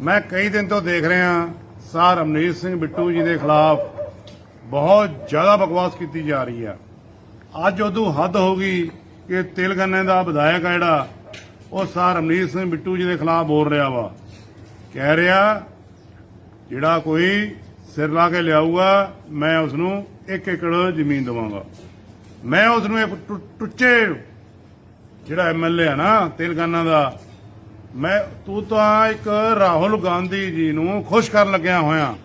ਮੈਂ ਕਈ ਦਿਨ ਤੋਂ ਦੇਖ ਰਿਹਾ ਸਾਰ ਰਮਨੀਤ ਸਿੰਘ ਬਿੱਟੂ ਜੀ ਦੇ ਖਿਲਾਫ ਬਹੁਤ ਜ਼ਿਆਦਾ ਬਕਵਾਸ ਕੀਤੀ ਜਾ ਰਹੀ ਆ ਅੱਜ ਉਦੋਂ ਹੱਦ ਹੋ ਗਈ ਕਿ ਤੇਲਗੰਨੇ ਦਾ ਵਿਧਾਇਕ ਆ ਜਿਹੜਾ, ਉਹ ਸਾਰ ਰਮਨੀਤ ਸਿੰਘ ਬਿੱਟੂ ਜੀ ਦੇ ਖਿਲਾਫ ਬੋਲ ਰਿਹਾ ਵਾ। ਕਹਿ ਰਿਹਾ, ਜਿਹੜਾ ਕੋਈ ਸਿਰ ਲਾ ਕੇ ਲਿਆਊਗਾ, ਮੈਂ ਉਸ ਨੂੰ ਇੱਕ ਏਕੜ ਜ਼ਮੀਨ ਦਵਾਂਗਾ। ਮੈਂ ਉਸ ਨੂੰ ਇੱਕ ਟੁ- ਟੁੱਚੇ ਜਿਹੜਾ ਐਮਐਲਏ ਆ ਨਾ ਤੇਲਗਾਨਾ ਦਾ ਮੈਂ, ਤੂੰ ਤਾਂ ਇੱਕ ਰਾਹੁਲ ਗਾਂਧੀ ਜੀ ਨੂੰ ਖੁਸ਼ ਕਰਨ ਲੱਗਿਆ ਹੋਇਆ।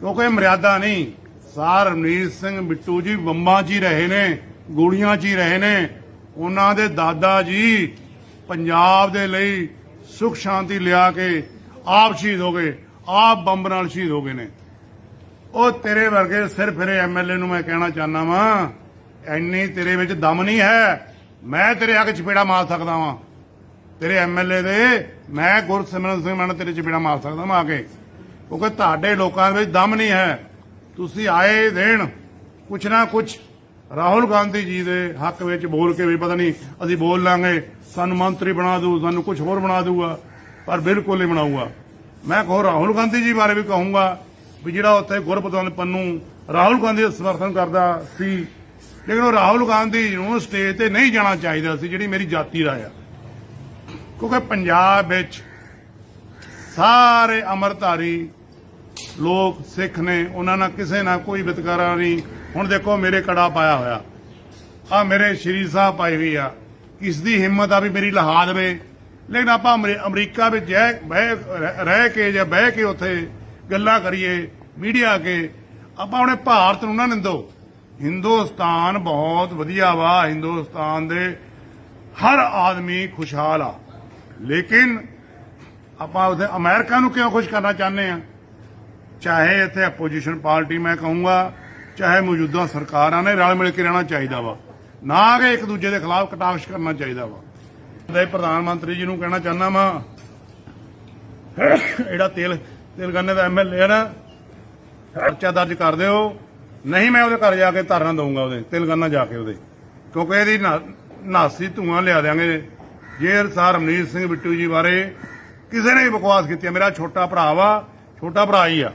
ਕਿਉਂਕਿ ਮਰਿਆਦਾ ਨਹੀਂ, ਸਾਰ ਰਮਨੀਤ ਸਿੰਘ ਬਿੱਟੂ ਜੀ ਬੰਬਾਂ 'ਚ ਹੀ ਰਹੇ ਨੇ, ਗੋਲੀਆਂ 'ਚ ਹੀ ਰਹੇ ਨੇ। ਉਹਨਾਂ ਦੇ ਦਾਦਾ ਜੀ ਪੰਜਾਬ ਦੇ ਲਈ ਸੁਖ ਸ਼ਾਂਤੀ ਲਿਆ ਕੇ ਆਪ ਸ਼ਹੀਦ ਹੋ ਗਏ, ਆਪ ਬੰਬ ਨਾਲ ਸ਼ਹੀਦ ਹੋ ਗਏ ਨੇ। ਉਹ ਤੇਰੇ ਵਰਗੇ ਸਿਰ ਫਿਰੇ ਐਮਐਲਏ ਨੂੰ ਮੈਂ ਕਹਿਣਾ ਚਾਹਨਾ ਵਾਂ, ਐਨੀ ਤੇਰੇ ਵਿੱਚ ਦਮ ਨਹੀਂ ਹੈ, ਮੈਂ ਤੇਰੇ ਅੱਗੇ ਚਪੇੜਾ ਮਾਰ ਸਕਦਾ ਵਾਂ। ਤੇਰੇ ਐਮਐਲਏ ਦੇ, ਮੈਂ ਗੁਰਸਿਮਰਨ ਸਿੰਘ ਮੈਂ ਤੇਰੇ 'ਚ ਚਪੇੜਾ ਮਾਰ ਸਕਦਾ ਵਾਂ ਆ ਕੇ। ਕਿਉਂਕਿ ਤੁਹਾਡੇ ਲੋਕਾਂ ਵਿੱਚ ਦਮ ਨਹੀਂ ਹੈ। ਤੁਸੀਂ ਆਏ ਦੇਣ, ਕੁਛ ਨਾ ਕੁਛ ਰਾਹੁਲ ਗਾਂਧੀ ਜੀ ਦੇ ਹੱਕ ਵਿੱਚ ਬੋਲ ਕੇ ਵੀ ਪਤਾ ਨਹੀਂ ਅਸੀਂ ਬੋਲ ਲਾਂਗੇ, ਸਾਨੂੰ ਮੰਤਰੀ ਬਣਾ ਦੂ, ਸਾਨੂੰ ਕੁਝ ਹੋਰ ਬਣਾ ਦੂਗਾ, ਪਰ ਬਿਲਕੁਲ ਨਹੀਂ ਬਣਾਊਗਾ। ਮੈਂ ਕਹੋ ਰਾਹੁਲ ਗਾਂਧੀ ਜੀ ਬਾਰੇ ਵੀ ਕਹੂੰਗਾ ਵੀ ਜਿਹੜਾ ਉੱਥੇ ਗੁਰਪਤਵੰਤ ਪੰਨੂ ਰਾਹੁਲ ਗਾਂਧੀ ਦਾ ਸਮਰਥਨ ਕਰਦਾ ਸੀ, ਲੇਕਿਨ ਉਹ ਰਾਹੁਲ ਗਾਂਧੀ ਨੂੰ ਸਟੇਜ ਤੇ ਨਹੀਂ ਜਾਣਾ ਚਾਹੀਦਾ ਸੀ, ਜਿਹੜੀ ਮੇਰੀ ਜਾਤੀ ਰਾਏ ਆ। ਕਿਉਂਕਿ ਪੰਜਾਬ ਵਿੱਚ ਸਾਰੇ ਅਮਰਧਾਰੀ ਲੋਕ ਸਿੱਖ ਨੇ, ਉਹਨਾਂ ਨਾਲ ਕਿਸੇ ਨਾਲ ਕੋਈ ਵਿਤਕਰਾ ਨਹੀਂ। ਹੁਣ ਦੇਖੋ, ਮੇਰੇ ਕੜਾ ਪਾਇਆ ਹੋਇਆ। ਆ ਮੇਰੇ ਸ਼੍ਰੀ ਸਾਹਿਬ ਪਾਈ ਹੋਈ ਆ। ਕਿਸ ਦੀ ਹਿੰਮਤ ਆ ਵੀ ਮੇਰੀ ਲਹਾ ਦੇਵੇ? ਲੇਕਿਨ ਆਪਾਂ ਅਮਰੀਕਾ ਵਿੱਚ ਜੈ ਬਹਿ, ਰਹਿ- ਕੇ ਜਾਂ ਬਹਿ ਕੇ ਉੱਥੇ ਗੱਲਾਂ ਕਰੀਏ, ਮੀਡੀਆ ਕੇ ਆਪਾਂ ਉਹਨੇ ਭਾਰਤ ਨੂੰ ਨਾ ਨਿੰਦੋ। ਹਿੰਦੁਸਤਾਨ ਬਹੁਤ ਵਧੀਆ ਵਾ। ਹਿੰਦੁਸਤਾਨ ਦੇ ਹਰ ਆਦਮੀ ਖੁਸ਼ਹਾਲ ਆ। ਲੇਕਿਨ ਆਪਾਂ ਉਹਦੇ ਅਮਰੀਕਾ ਨੂੰ ਕਿਉਂ ਖੁਸ਼ ਕਰਨਾ ਚਾਹੁੰਦੇ ਆ ਚਾਹੇ ਇੱਥੇ ਆਪੋਜੀਸ਼ਨ ਪਾਰਟੀ, ਮੈਂ ਕਹੂੰਗਾ, ਚਾਹੇ ਮੌਜੂਦਾ ਸਰਕਾਰਾਂ ਨੇ ਰਲ ਮਿਲ ਕੇ ਰਹਿਣਾ ਚਾਹੀਦਾ ਵਾ। ਨਾ ਕਿ ਇੱਕ ਦੂਜੇ ਦੇ ਖਿਲਾਫ ਕਟਾਕਸ਼ ਕਰਨਾ ਚਾਹੀਦਾ ਵਾ। ਦੇ ਪ੍ਰਧਾਨ ਮੰਤਰੀ ਜੀ ਨੂੰ ਕਹਿਣਾ ਚਾਹੁੰਦਾ ਵਾ, ਜਿਹੜਾ ਤੇਲ ਤੇਲਗਾਨੇ ਦਾ ਐਮਐਲਏ ਹੈ ਨਾ, ਪਰਚਾ ਦਰਜ ਕਰ ਦਿਓ। ਨਹੀਂ, ਮੈਂ ਉਹਦੇ ਘਰ ਜਾ ਕੇ ਧਰਨਾ ਦਊਂਗਾ ਉਹਦੇ, ਤੇਲਗਾਨਾ ਜਾ ਕੇ ਉਹਦੇ। ਕਿਉਂਕਿ ਇਹਦੀ ਨਾਸੀ ਧੂਆਂ ਲਿਆ ਦਿਆਂਗੇ। ਜੇ ਸਰ ਰਮਨੀਤ ਸਿੰਘ ਬਿੱਟੂ ਜੀ ਬਾਰੇ ਕਿਸੇ ਨੇ ਵੀ ਬਕਵਾਸ ਕੀਤੀ ਹੈ। ਮੇਰਾ ਛੋਟਾ ਭਰਾ ਵਾ, ਛੋਟਾ ਭਰਾ ਹੀ ਆ